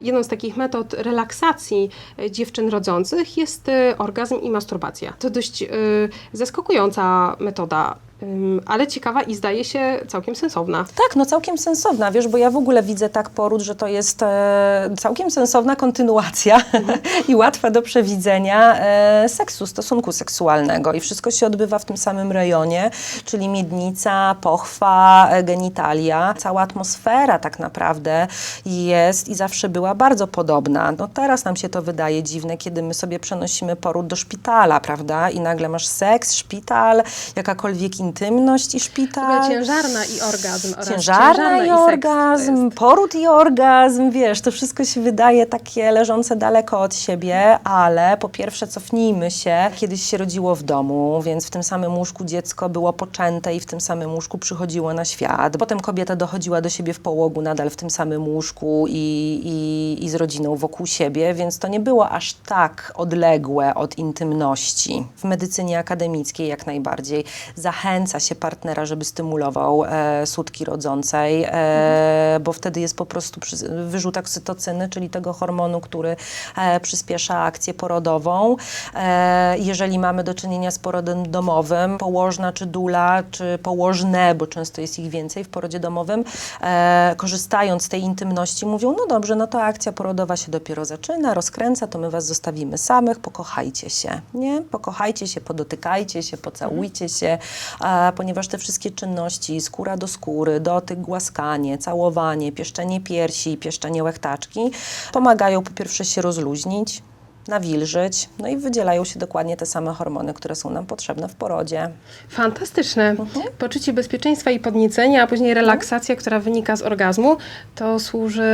Jedną z takich metod relaksacji e, dziewczyn rodzących jest e, orgazm i masturbacja. To dość e, zaskakująca metoda, ale ciekawa i zdaje się całkiem sensowna. Tak, no całkiem sensowna, wiesz, bo ja w ogóle widzę tak poród, że to jest e, całkiem sensowna kontynuacja i łatwa do przewidzenia e, seksu, stosunku seksualnego i wszystko się odbywa w tym samym rejonie, czyli miednica, pochwa, e, genitalia. Cała atmosfera tak naprawdę jest i zawsze była bardzo podobna. No teraz nam się to wydaje dziwne, kiedy my sobie przenosimy poród do szpitala, prawda? I nagle masz seks, szpital, jakakolwiek intymność i szpital. ciężarna i orgazm oraz Ciężarna i seks to orgazm, poród i orgazm, wiesz, to wszystko się wydaje takie leżące daleko od siebie, ale po pierwsze cofnijmy się, kiedyś się rodziło w domu, więc w tym samym łóżku dziecko było poczęte i w tym samym łóżku przychodziło na świat. Potem kobieta dochodziła do siebie w połogu nadal w tym samym łóżku i, i, i z rodziną wokół siebie, więc to nie było aż tak odległe od intymności. W medycynie akademickiej jak najbardziej zachęca się partnera, żeby stymulował e, sutki rodzącej, e, bo wtedy jest po prostu przy, wyrzut oksytocyny, czyli tego hormonu, który e, przyspiesza akcję porodową. E, jeżeli mamy do czynienia z porodem domowym, położna czy dula, czy położne, bo często jest ich więcej w porodzie domowym, e, korzystając z tej intymności, mówią, no dobrze, no to akcja porodowa się dopiero zaczyna, rozkręca, to my was zostawimy samych, pokochajcie się, nie? Pokochajcie się, podotykajcie się, pocałujcie się, a, ponieważ te wszystkie czynności, skóra do skóry, dotyk, głaskanie, całowanie, pieszczenie piersi, pieszczenie łechtaczki, pomagają po pierwsze się rozluźnić, nawilżyć, no i wydzielają się dokładnie te same hormony, które są nam potrzebne w porodzie. Fantastyczne. Mhm. Poczucie bezpieczeństwa i podniecenia, a później relaksacja, która wynika z orgazmu, to służy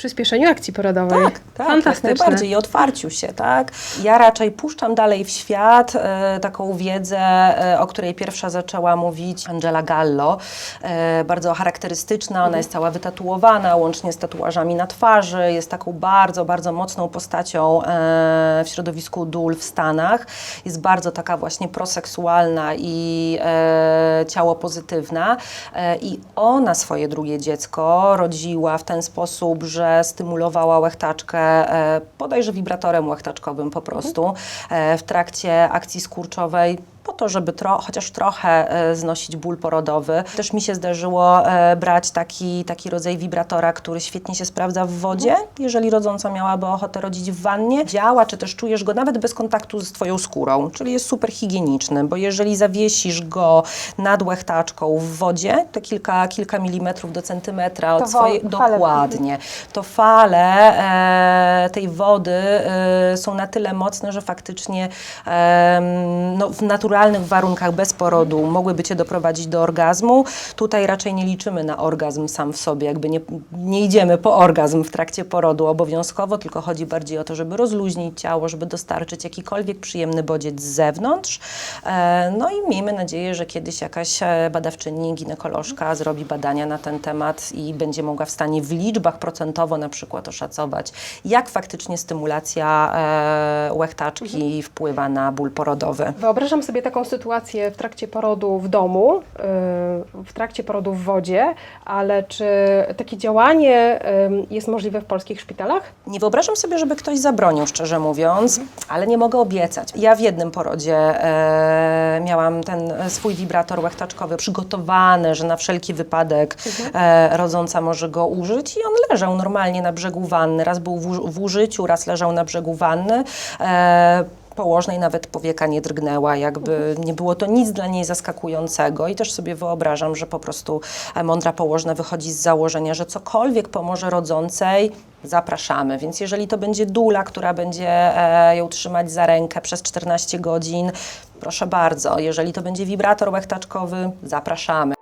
przyspieszeniu akcji porodowej. Tak, tak, jak Fantastyczne. najbardziej i otwarciu się, tak. Ja raczej puszczam dalej w świat e, taką wiedzę, e, o której pierwsza zaczęła mówić Angela Gallo, e, bardzo charakterystyczna, ona jest cała wytatuowana, łącznie z tatuażami na twarzy, jest taką bardzo, bardzo mocną postacią e, w środowisku dul w Stanach, jest bardzo taka właśnie proseksualna i e, ciało pozytywna e, i ona swoje drugie dziecko rodziła w ten sposób, że stymulowała łechtaczkę e, bodajże wibratorem łechtaczkowym po prostu e, w trakcie akcji skurczowej po to, żeby tro, chociaż trochę e, znosić ból porodowy. Też mi się zdarzyło brać taki, taki rodzaj wibratora, który świetnie się sprawdza w wodzie, jeżeli rodząca miałaby ochotę rodzić w wannie. Działa, czy też czujesz go nawet bez kontaktu z Twoją skórą, czyli jest super higieniczny, bo jeżeli zawiesisz go nad łechtaczką w wodzie, to kilka, kilka milimetrów do centymetra To od swojej... wo- fale- Dokładnie. To fale e, tej wody e, są na tyle mocne, że faktycznie em, no, w naturalnych warunkach bez porodu mogłyby Cię doprowadzić do orgazmu. Tutaj raczej nie liczymy na orgazm sam w sobie, jakby nie, nie idziemy po orgazm w trakcie porodu obowiązkowo, tylko chodzi bardziej o to, żeby rozluźnić ciało, żeby dostarczyć jakikolwiek przyjemny bodziec z zewnątrz. E, no i miejmy nadzieję, że kiedyś jakaś e, badawczyni, ginekolożka zrobi badania na ten temat i będzie mogła w stanie w liczbach procentowo na przykład oszacować, jak faktycznie stymulacja e, łechtaczki wpływa na ból porodowy. Wyobrażam sobie taką sytuację w trakcie porodu w domu, yy, w trakcie porodu w wodzie, ale czy takie działanie jest możliwe w polskich szpitalach? Nie wyobrażam sobie, żeby ktoś zabronił, szczerze mówiąc, ale nie mogę obiecać. Ja w jednym porodzie e, miałam ten swój wibrator łechtaczkowy przygotowany, że na wszelki wypadek e, rodząca może go użyć i on leżał normalnie na brzegu wanny. Raz był w, uż- w użyciu, raz leżał na brzegu wanny. E, położnej nawet powieka nie drgnęła, jakby nie było to nic dla niej zaskakującego i też sobie wyobrażam, że po prostu e, mądra położna wychodzi z założenia, że cokolwiek pomoże rodzącej, zapraszamy. Więc jeżeli to będzie dula, która będzie e, ją trzymać za rękę przez 14 godzin, proszę bardzo. Jeżeli to będzie wibrator łechtaczkowy, zapraszamy.